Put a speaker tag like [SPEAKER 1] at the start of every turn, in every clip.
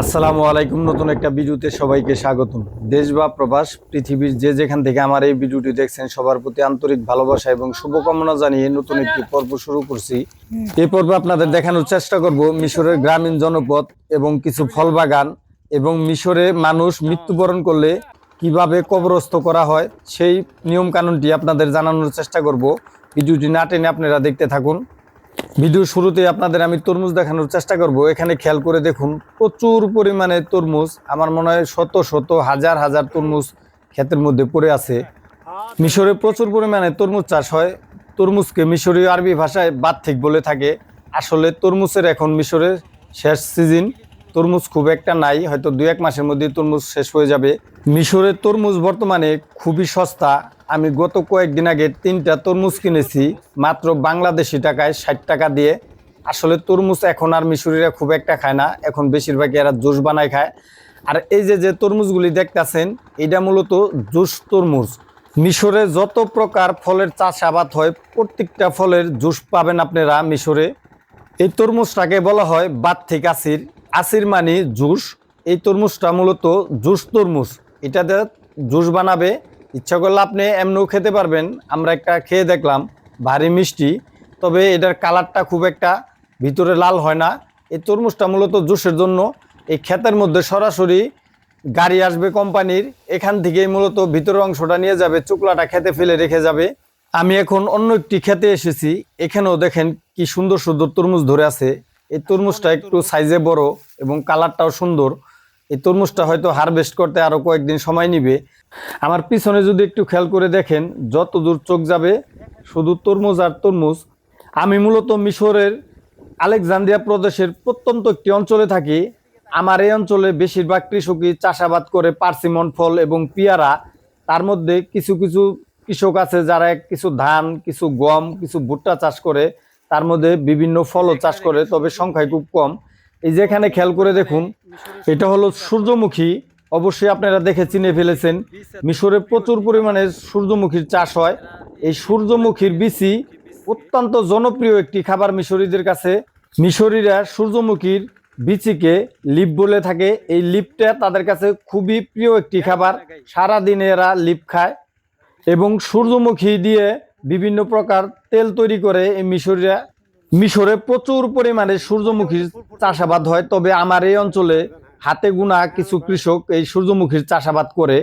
[SPEAKER 1] আসসালামু আলাইকুম, নতুন একটা ভিডিওতে সবাইকে স্বাগতম। দেশ বা প্রবাস, পৃথিবীর যে যেখান থেকে আমার এই ভিডিওটি দেখছেন, সবার প্রতি আন্তরিক ভালোবাসা এবং শুভকামনা জানিয়ে নতুন একটি পর্ব শুরু করছি। এই পর্বে আপনাদের দেখানোর চেষ্টা করব মিশরের গ্রামীণ জনপদ এবং কিছু ফল বাগান এবং মিশরে মানুষ মৃত্যুবরণ করলে কীভাবে কবরস্থ করা হয়, সেই নিয়ম কানুনটি আপনাদের জানানোর চেষ্টা করব। ভিডিওটি না টেনে আপনারা দেখতে থাকুন ভিডিও শুরুতে আপনাদের আমি তরমুজ দেখানোর চেষ্টা করব। এখানে খেয়াল করে দেখুন, প্রচুর পরিমাণে তরমুজ, আমার মনে হয় শত শত হাজার হাজার তরমুজ ক্ষেতের মধ্যে পড়ে আছে। মিশরে প্রচুর পরিমাণে তরমুজ চাষ হয়। তরমুজকে মিশরীয় আরবি ভাষায় বাত্থিক বলে থাকে। আসলে তরমুজের এখন মিশরের শেষ সিজন। তরমুজ খুব একটা নাই, হয়তো দু এক মাসের মধ্যে তরমুজ শেষ হয়ে যাবে। মিশরের তরমুজ বর্তমানে খুবই সস্তা। আমি গত কয়েকদিন আগে তিনটা তরমুজ কিনেছি, মাত্র বাংলাদেশি টাকায় ষাট টাকা দিয়ে। আসলে তরমুজ এখন আর মিশরিরা খুব একটা খায় না, এখন বেশিরভাগই এরা জুস বানায় খায়। আর এই যে যে তরমুজগুলি দেখতেছেন, এটা মূলত জুস তরমুজ। মিশরে যত প্রকার ফলের চাষাবাদ হয়, প্রত্যেকটা ফলের জুস পাবেন আপনারা মিশরে। এই তরমুজটাকে বলা হয় বাত্থিক আসির। আসির মানে জুস। এই তরমুজটা মূলত জুস তরমুজ। এটাতে জুস বানাবে। ইচ্ছা করলে আপনি এমনিও খেতে পারবেন। আমরা একটা খেয়ে দেখলাম, ভারী মিষ্টি। তবে এটার কালারটা খুব একটা ভিতরে লাল হয় না। এই তরমুজটা মূলত জুসের জন্য। এই ক্ষেতের মধ্যে সরাসরি গাড়ি আসবে কোম্পানির। এখান থেকেই মূলত ভিতরের অংশটা নিয়ে যাবে, চুকলাটা খেতে ফেলে রেখে যাবে। আমি এখন অন্য একটি খেতে এসেছি। এখানেও দেখেন কি সুন্দর সুন্দর তরমুজ ধরে আছে। এই তরমুজটা একটু সাইজে বড় এবং কালারটাও সুন্দর। এই তরমুজটা হয়তো হারভেস্ট করতে আরও কয়েকদিন সময় নিবে। আমার পিছনে যদি একটু খেয়াল করে দেখেন যত দূর চোখ যাবে শুধু তরমুজ আর তরমুজ। আমি মূলত মিশরের আলেকজান্দ্রিয়া প্রদেশের প্রত্যন্ত একটি অঞ্চলে থাকি। আমার এই অঞ্চলে বেশিরভাগ কৃষকই চাষাবাদ করে পার্সিমন ফল এবং পিয়ারা। তার মধ্যে কিছু কিছু কৃষক আছে যারা কিছু ধান, কিছু গম, কিছু ভুট্টা চাষ করে, তার মধ্যে বিভিন্ন ফলও চাষ করে, তবে সংখ্যায় খুব কম। এই যেখানে খেয়াল করে দেখুন, এটা হলো সূর্যমুখী। অবশ্যই আপনারা দেখে চিনে ফেলেছেন, মিশরে প্রচুর পরিমাণে সূর্যমুখীর চাষ হয়। এই সূর্যমুখীর বিচি অত্যন্ত জনপ্রিয় একটি খাবার মিশরীদের কাছে। মিশরীরা সূর্যমুখীর বিচিকে লিপ বলে থাকে। এই লিপটা তাদের কাছে খুবই প্রিয় একটি খাবার। সারা দিনে এরা লিপ খায়। এবং সূর্যমুখী দিয়ে বিভিন্ন প্রকার তেল তৈরি করে এই মিশরীরা মিশরে প্রচুর পরিমাণে সূর্যমুখীর চাষাবাদ হয়। তবে আমার এই অঞ্চলে হাতে গোনা কিছু কৃষক এই সূর্যমুখীর চাষাবাদ করে।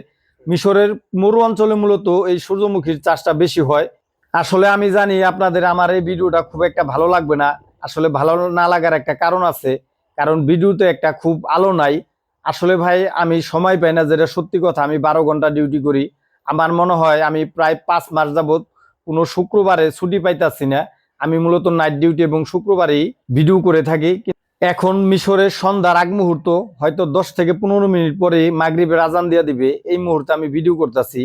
[SPEAKER 1] মিশরের মরু অঞ্চলে মূলত এই সূর্যমুখীর চাষটা বেশি হয়। আসলে আমি জানি আপনাদের আমার এই ভিডিওটা খুব একটা ভালো লাগবে না। আসলে ভালো না লাগার একটা কারণ আছে, কারণ ভিডিওতে একটা খুব আলো নাই। আসলে ভাই, আমি সময় পাই না যেটা সত্যি কথা, আমি বারো ঘণ্টা ডিউটি করি। আমার মনে হয় আমি প্রায় পাঁচ মাস যাবত কোনো শুক্রবারে ছুটি পাইতাছি না। আমি মূলত নাইট ডিউটি এবং শুক্রবারেই ভিডিও করে থাকি। এখন মিশরের সন্ধ্যার আগ মুহূর্ত, হয়তো দশ থেকে পনেরো মিনিট পরে মাগরিবের আজান দিয়ে দিবে। এই মুহূর্তে আমি ভিডিও করতেছি।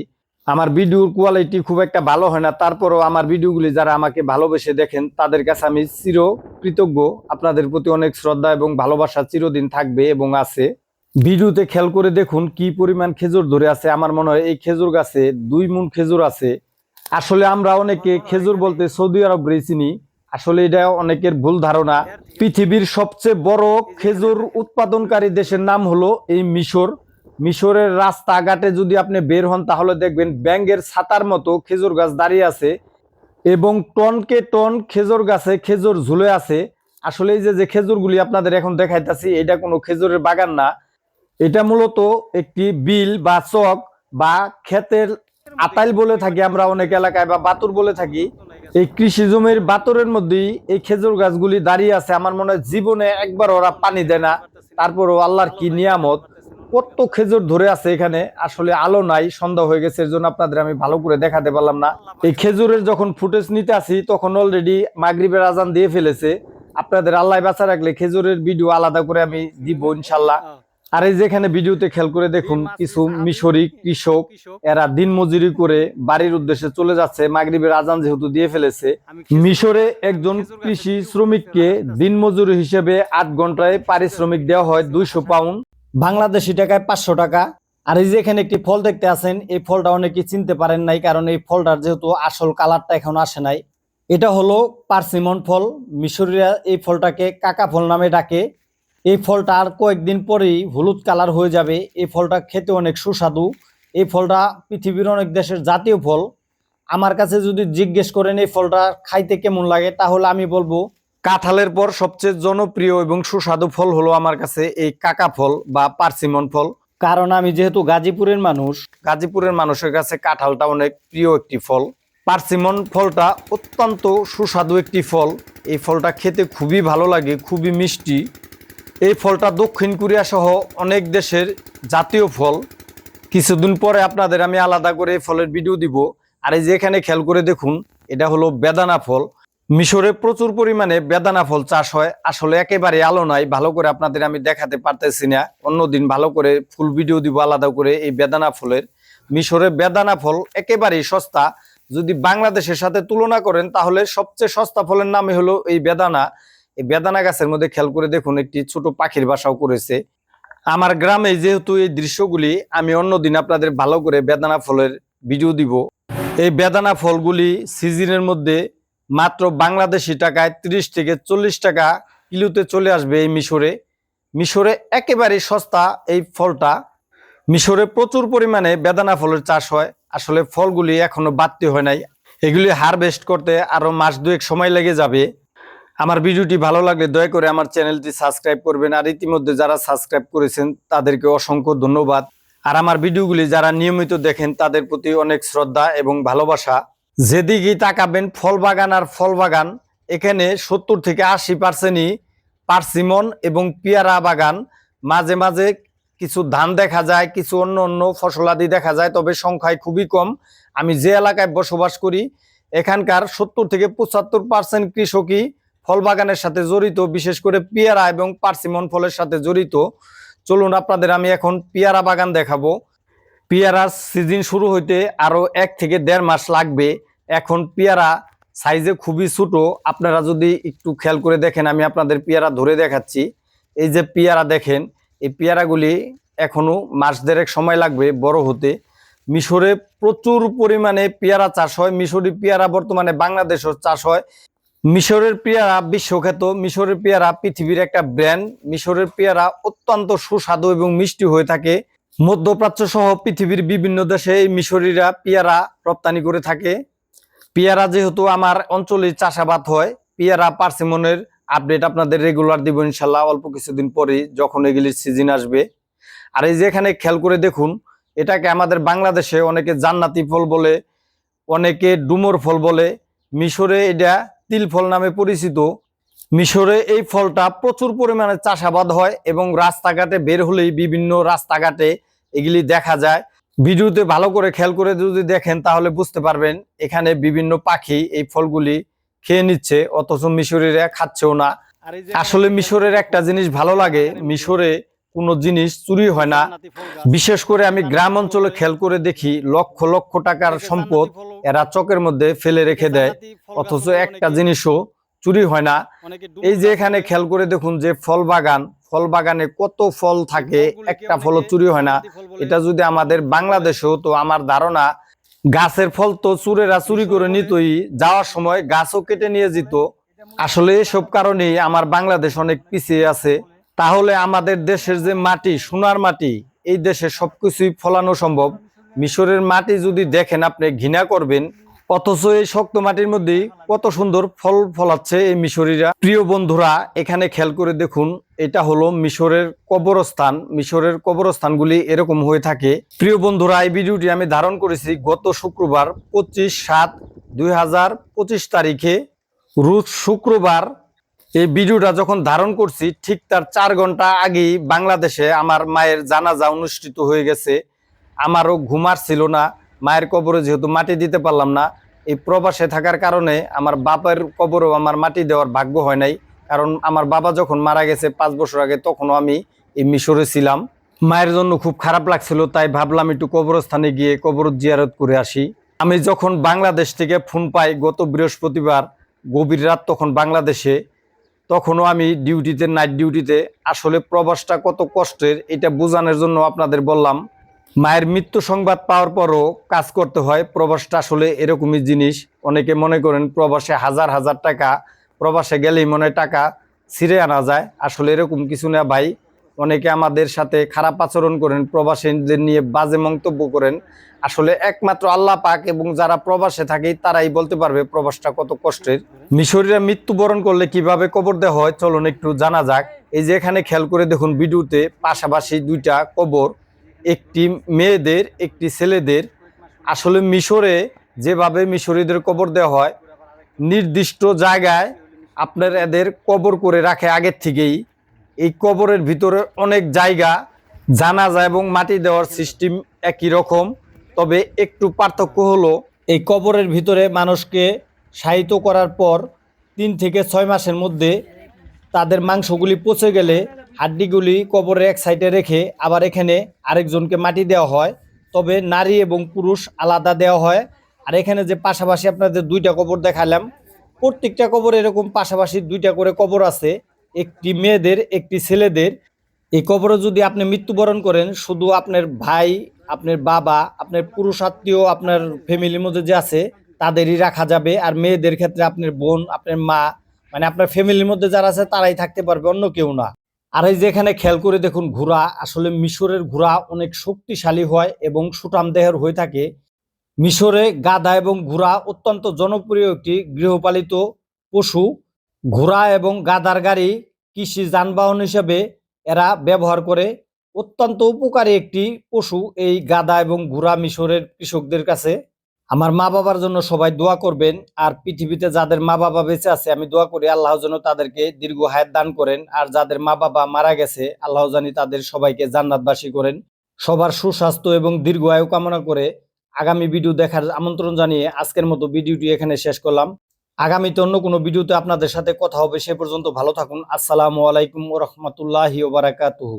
[SPEAKER 1] আমার ভিডিওর কোয়ালিটি খুব একটা ভালো হয় না। তারপরও আমার ভিডিওগুলি যারা আমাকে ভালোবেসে দেখেন, তাদের কাছে আমি চির কৃতজ্ঞ আপনাদের প্রতি অনেক শ্রদ্ধা এবং ভালোবাসা চিরদিন থাকবে এবং আছে। ভিডিওতে খেয়াল করে দেখুন কি পরিমাণ খেজুর ধরে আছে। আমার মনে হয় এই খেজুর গাছে দুই মুন খেজুর আছে। আসলে আমরা অনেকে খেজুর বলতে সৌদি আরব চিনি। আসলে এটা অনেকের ভুল ধারণা। পৃথিবীর সবচেয়ে বড় খেজুর উৎপাদনকারী দেশের নাম হলো এই মিশর। মিশরের রাস্তাঘাটে যদি আপনি বের হন, তাহলে দেখবেন ব্যাঙ্গের ছাতার মতো খেজুর গাছ দাঁড়িয়ে আছে এবং টনকে টন খেজুর গাছে খেজুর ঝুলে আছে। আসলে এই যে যে খেজুরগুলি আপনাদের এখন দেখাইতাছি, এটা কোনো খেজুরের বাগান না। এটা মূলত একটি বিল বা চক বা ক্ষেতের আতাইল বলে থাকি আমরা অনেক এলাকায় বা বাতুর বলে থাকি। এই কৃষি জমির বাতরের মধ্যেই এই খেজুর গাছগুলি দাঁড়িয়ে আছে। আমার মনে হয় জীবনে একবার ওরা পানি দেয় না। তারপরও আল্লাহর কি নিয়ামত? কত খেজুর ধরে আছে এখানে? আসলে আলো নাই, সন্ধ্যা হয়ে গেছে এর জন্য আপনাদের আমি ভালো করে দেখাতে পারলাম না। এই খেজুরের যখন ফুটেজ নিতে আসি, তখন অলরেডি মাগরিবের আজান দিয়ে ফেলেছে। আপনাদের আল্লাহ বাঁচা রাখলে খেজুরের ভিডিও আলাদা করে আমি দিব, ইনশাল্লাহ। আর এই যেখানে ভিডিওতে খেয়াল করে দেখুন কিছু মিশরি কৃষক এরা দিন মজুরি করে বাড়ির উদ্দেশ্যে চলে যাচ্ছে মাগরিবের আজান যেহেতু দিয়ে ফেলেছে। মিশরে একজন কৃষি শ্রমিককে দিন মজুরি হিসেবে আট ঘন্টায় পারিশ্রমিক দেওয়া হয় দুইশো পাউন্ড। বাংলাদেশি টাকায় পাঁচশো টাকা। আর এই যে এখানে একটি ফল দেখতে আছেন এই ফলটা অনেকে চিনতে পারেন নাই কারণ এই ফলটার যেহেতু আসল কালারটা এখন আসে নাই। এটা হলো পার্সিমন ফল। মিশরীরা এই ফলটাকে কাকা ফল নামে ডাকে। এই ফলটা আর কয়েকদিন পরেই হলুদ কালার হয়ে যাবে। এই ফলটা খেতে অনেক সুস্বাদু। এই ফলটা পৃথিবীর অনেক দেশের জাতীয় ফল। আমার কাছে যদি জিজ্ঞেস করেন এই ফলটা খাইতে কেমন লাগে, তাহলে আমি বলব, কাঁঠালের পর সবচেয়ে জনপ্রিয় এবং সুস্বাদু ফল হলো আমার কাছে এই কাকা ফল বা পার্সিমন ফল। কারণ আমি যেহেতু গাজীপুরের মানুষ, গাজীপুরের মানুষের কাছে কাঁঠালটা অনেক প্রিয় একটি ফল। পার্সিমন ফলটা অত্যন্ত সুস্বাদু একটি ফল। এই ফলটা খেতে খুবই ভালো লাগে, খুবই মিষ্টি। এই ফলটা দক্ষিণ কোরিয়া সহ অনেক দেশের জাতীয় ফল। কিছুদিন পরে আপনাদের আমি আলাদা করে এই ফলের ভিডিও দিব। আর এই যে এখানে খেয়াল করে দেখুন, এটা হলো বেদানা ফল। মিশরে প্রচুর পরিমাণে বেদানা ফল চাষ হয়। আসলে একেবারে আলো নাই, ভালো করে আপনাদের আমি দেখাতে পারতেছি না। অন্যদিন ভালো করে ফুল ভিডিও দিব, আলাদা করে এই বেদানা ফলের। মিশরে বেদানা ফল একেবারেই সস্তা। যদি বাংলাদেশের সাথে তুলনা করেন, তাহলে সবচেয়ে সস্তা ফলের নামে হলো এই বেদানা। এই বেদানা গাছের মধ্যে খেয়াল করে দেখুন, একটি ছোট পাখির বাসাও করেছে। আমার গ্রামে যেহেতু এই দৃশ্যগুলি, আমি অন্যদিন আপনাদের ভালো করে বেদানা ফলের ভিডিও দিব। এই বেদানা ফলগুলি সিজনের মধ্যে মাত্র বাংলাদেশি টাকায় ত্রিশ থেকে চল্লিশ টাকা কিলোতে চলে আসবে এই মিশরে। মিশরে একেবারে সস্তা এই ফলটা। মিশরে প্রচুর পরিমাণে বেদানা ফলের চাষ হয়। আসলে ফলগুলি এখনও বাড়তি হয় নাই। এগুলি হারভেস্ট করতে আরও মাস দুয়েক সময় লেগে যাবে। আমার ভিডিওটি ভালো লাগলে দয়া করে আমার চ্যানেলটি সাবস্ক্রাইব করবেন আর ইতিমধ্যে যারা সাবস্ক্রাইব করেছেন, তাদেরকে অসংখ্য ধন্যবাদ। আর আমার ভিডিওগুলি যারা নিয়মিত দেখেন, তাদের প্রতি অনেক শ্রদ্ধা এবং ভালোবাসা। যেদিকেই তাকাবেন ফল বাগান আর ফল বাগান এখানে সত্তর থেকে আশি পার্সেন্টই পার্সিমন এবং পেয়ারা বাগান। মাঝে মাঝে কিছু ধান দেখা যায়, কিছু অন্য অন্য ফসলাদি দেখা যায়, তবে সংখ্যায় খুবই কম। আমি যে এলাকায় বসবাস করি, এখানকার সত্তর থেকে পঁচাত্তর পার্সেন্ট কৃষকই ফল বাগানের সাথে জড়িত, বিশেষ করে পেয়ারা এবং পার্সিমন ফলের সাথে জড়িত। চলুন আপনাদের, আমি এখন পেয়ারা বাগান দেখাবো। পেয়ারার সিজন শুরু হইতে আরও এক থেকে দেড় মাস লাগবে। এখন পেয়ারা সাইজে খুবই ছোটো। আপনারা যদি একটু খেয়াল করে দেখেন, আমি আপনাদের পেয়ারা ধরে দেখাচ্ছি। এই যে পেয়ারা দেখেন, এই পেয়ারাগুলি এখনও মাস দেড়েক সময় লাগবে বড় হতে। মিশরে প্রচুর পরিমাণে পেয়ারা চাষ হয়। মিশরি পেয়ারা বর্তমানে বাংলাদেশও চাষ হয়। মিশরের পেয়ারা বিশ্বখ্যাত। মিশরের পেয়ারা পৃথিবীর একটা ব্র্যান্ড মিশরের পেয়ারা অত্যন্ত সুস্বাদু এবং মিষ্টি হয়ে থাকে। মধ্যপ্রাচ্য সহ পৃথিবীর বিভিন্ন দেশে এই মিশরিরা পেয়ারা রপ্তানি করে থাকে। পেয়ারা যেহেতু আমার অঞ্চলে চাষাবাদ হয়, পেয়ারা পার্সিমনের আপডেট আপনাদের রেগুলার দিব ইনশাল্লাহ অল্প কিছুদিন পরেই, যখন এগুলির সিজন আসবে। আর এই যে এখানে খেয়াল করে দেখুন, এটাকে আমাদের বাংলাদেশে অনেকে জান্নাতি ফল বলে, অনেকে ডুমর ফল বলে। মিশরে এটা তিল ফল নামে পরিচিত। মিশরে এই ফলটা প্রচুর পরিমাণে চাষাবাদ হয় এবং রাস্তাঘাটে বের হলেই বিভিন্ন রাস্তাঘাটে এগুলি দেখা যায়। ভিডিওতে ভালো করে খেয়াল করে যদি দেখেন তাহলে বুঝতে পারবেন এখানে বিভিন্ন পাখি এই ফলগুলি খেয়ে নিচ্ছে অথচ মিশরিরা খাচ্ছেও না। আসলে মিশরের একটা জিনিস ভালো লাগে মিশরে কোনো জিনিস চুরি হয় না। বিশেষ করে আমি গ্রাম অঞ্চলে খেয়াল করে দেখি লক্ষ লক্ষ টাকার সম্পদ এরা চকের মধ্যে ফেলে রেখে দেয় অথচ একটা জিনিসও চুরি হয় না। এই যে এখানে খেয়াল করে দেখুন যে ফল বাগান ফল বাগানে কত ফল থাকে একটা ফলও চুরি হয় না। এটা যদি আমাদের বাংলাদেশেও তো আমার ধারণা গাছের ফল তো চুরেরা চুরি করে নিতই যাওয়ার সময় গাছও কেটে নিয়ে যেত। আসলে এসব কারণেই আমার বাংলাদেশ অনেক পিছিয়ে আছে। তাহলে আমাদের দেশের যে মাটি, সোনার মাটি, এই দেশে সবকিছুই ফলানো সম্ভব। মিশরের মাটি যদি দেখেন, আপনি ঘৃণা করবেন। অথচ এই শক্ত মাটির মধ্যেই কত সুন্দর ফল ফলাচ্ছে এই মিশরীরা। প্রিয় বন্ধুরা, এখানে খেয়াল করে দেখুন, এটা হলো মিশরের কবরস্থান। মিশরের কবরস্থানগুলি এরকম হয়ে থাকে। প্রিয় বন্ধুরা, এই ভিডিওটি আমি ধারণ করেছি গত শুক্রবার, পঁচিশ সাত দুই তারিখে। রোজ শুক্রবার এই ভিডিওটা যখন ধারণ করছি, ঠিক তার চার ঘণ্টা আগেই বাংলাদেশে আমার মায়ের জানাজা অনুষ্ঠিত হয়ে গেছে। আমারও ঘুমার ছিল না। মায়ের কবরে যেহেতু মাটি দিতে পারলাম না, এই প্রবাসে থাকার কারণে আমার বাবার কবরেও আমার মাটি দেওয়ার ভাগ্য হয় নাই। কারণ আমার বাবা যখন মারা গেছে পাঁচ বছর আগে, তখনও আমি এই মিশরে ছিলাম। মায়ের জন্য খুব খারাপ লাগছিল, তাই ভাবলাম একটু কবরস্থানে গিয়ে কবর জিয়ারত করে আসি। আমি যখন বাংলাদেশ থেকে ফোন পাই, গত বৃহস্পতিবার, গভীর রাত তখন বাংলাদেশে তখনও আমি ডিউটিতে নাইট ডিউটিতে আসলে প্রবাসটা কত কষ্টের এটা বোঝানোর জন্য আপনাদের বললাম। মায়ের মৃত্যু সংবাদ পাওয়ার পরও কাজ করতে হয়। প্রবাসটা আসলে এরকমই জিনিস। অনেকে মনে করেন প্রবাসে হাজার হাজার টাকা, প্রবাসে গেলেই মনে টাকা ছিঁড়ে আনা যায়। আসলে এরকম কিছু না ভাই। অনেকে আমাদের সাথে খারাপ আচরণ করেন, প্রবাসীদের নিয়ে বাজে মন্তব্য করেন। আসলে একমাত্র আল্লাহ পাক এবং যারা প্রবাসে থাকে, তারাই বলতে পারবে প্রবাসটা কত কষ্টের। মিশরীরা মৃত্যুবরণ করলে কীভাবে কবর দেওয়া হয়, চলুন একটু জানা যাক। এই যে এখানে খেয়াল করে দেখুন, ভিডিওতে পাশাপাশি দুইটা কবর, একটি মেয়েদের, একটি ছেলেদের। আসলে মিশরে যেভাবে মিশরীদের কবর দেওয়া হয়, নির্দিষ্ট জায়গায় আপনার এদের কবর করে রাখে আগের থেকেই। এই কবরের ভিতরে অনেক জায়গা, জানাজা এবং মাটি দেওয়ার সিস্টেম একই রকম। তবে একটু পার্থক্য হলো, এই কবরের ভিতরে মানুষকে শায়িত করার পর তিন থেকে ছয় মাসের মধ্যে তাদের মাংসগুলি পচে গেলে হাড্ডিগুলি কবরের এক সাইডে রেখে আবার এখানে আরেকজনকে মাটি দেওয়া হয়। তবে নারী এবং পুরুষ আলাদা দেওয়া হয়। আর এখানে যে পাশাপাশি আপনাদের দুইটা কবর দেখালাম, প্রত্যেকটা কবর এরকম পাশাপাশি দুইটা করে কবর আছে, একটি মেয়েদের, একটি ছেলেদের। এই কবরে যদি আপনি মৃত্যুবরণ করেন, শুধু আপনার ভাই আপনার বাবা, আপনার পুরুষ আত্মীয়, আপনার ফ্যামিলির মধ্যে যে আছে, তাদেরই রাখা যাবে। আর মেয়েদের ক্ষেত্রে আপনার বোন, আপনার মা মানে আপনার ফ্যামিলির মধ্যে যারা আছে, তারাই থাকতে পারবে, অন্য কেউ না। আর এই যে এখানে খেয়াল করে দেখুন, ঘোড়া, আসলে মিশরের ঘোড়া অনেক শক্তিশালী হয় এবং সুটাম দেহের হয়ে থাকে। মিশরে গাধা এবং ঘোড়া অত্যন্ত জনপ্রিয় একটি গৃহপালিত পশু। ঘোড়া এবং গাদার গাড়ি কৃষি যানবাহন হিসেবে এরা ব্যবহার করে। অত্যন্ত উপকারী একটি পশু এই গাদা এবং ঘোড়া মিশরের কৃষকদের কাছে। আমার মা বাবার জন্য সবাই দোয়া করবেন আর পৃথিবীতে যাদের মা বাবা বেঁচে আছে, আমি দোয়া করি আল্লাহ যেন তাদেরকে দীর্ঘ হায়াত দান করেন আর যাদের মা বাবা মারা গেছে, আল্লাহ জানি তাদের সবাইকে জান্নাতবাসী করেন। সবার সুস্বাস্থ্য এবং দীর্ঘ আয়ু কামনা করে আগামী ভিডিও দেখার আমন্ত্রণ জানিয়ে আজকের মতো ভিডিওটি এখানে শেষ করলাম। আগামীতে অন্য কোনো ভিডিওতে আপনাদের সাথে কথা হবে সে পর্যন্ত ভালো থাকুন। আসসালামু আলাইকুম রহমতুল্লাহি ওবারাকাতুহু